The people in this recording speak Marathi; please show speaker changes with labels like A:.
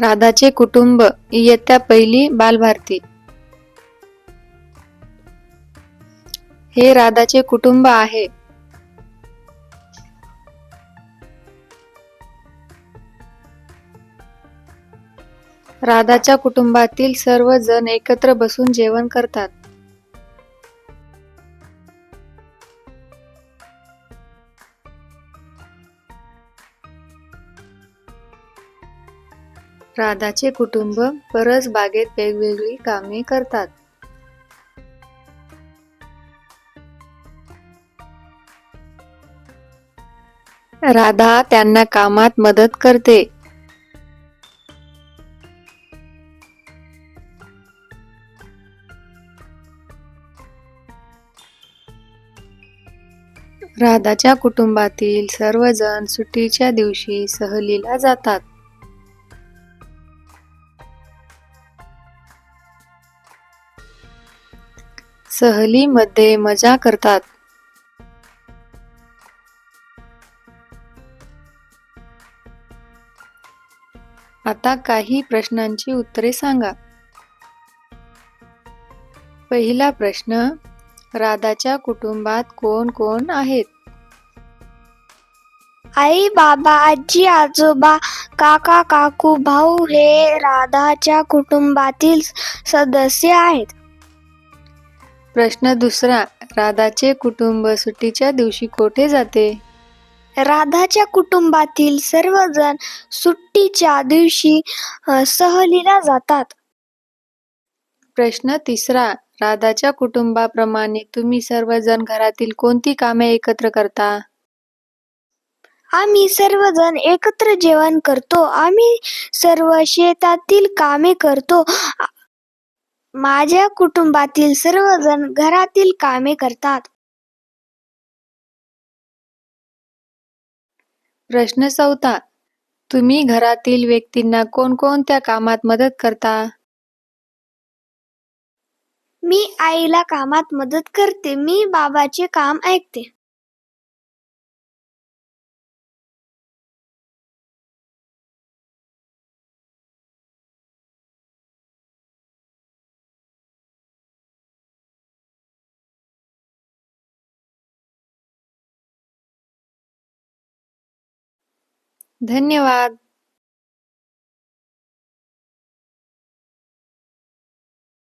A: राधाचे कुटुंब इयत्ता पहिली बालभारती. हे राधाचे कुटुंब आहे. राधाच्या कुटुंबातील सर्व जण एकत्र बसून जेवण करतात. राधाचे कुटुंब परस बागेत वेगवेगळी कामे करतात. राधा त्यांना कामात मदत करते. राधाच्या कुटुंबातील सर्वजण सुट्टीच्या दिवशी सहलीला जातात. सहलीमध्ये मजा करतात. आता काही प्रश्नांची उत्तरे सांगा. पहिला प्रश्न राधाच्या कुटुंबात कोण कोण आहेत?
B: आई बाबा आजी आजोबा काका काकू भाऊ हे राधाच्या कुटुंबातील सदस्य आहेत.
A: प्रश्न दुसरा राधाचे कुटुंब सुट्टीच्या दिवशी कोठे जाते?
B: राधाच्या कुटुंबातील सर्वजण सुट्टीच्या दिवशी अ, सहलीला जातात.
A: प्रश्न तिसरा राधाच्या कुटुंबाप्रमाणे तुम्ही सर्वजण घरातील कोणती कामे एकत्र करता?
B: आम्ही सर्वजण एकत्र जेवण करतो. आम्ही सर्व शेतातील कामे करतो. आ- माझ्या कुटुंबातील सर्वजण घरातील कामे करतात.
A: प्रश्न चौथा तुम्ही घरातील व्यक्तींना कोणकोणत्या कामात मदत करता?
B: मी आईला कामात मदत करते मी बाबाचे काम ऐकते.
A: धन्यवाद.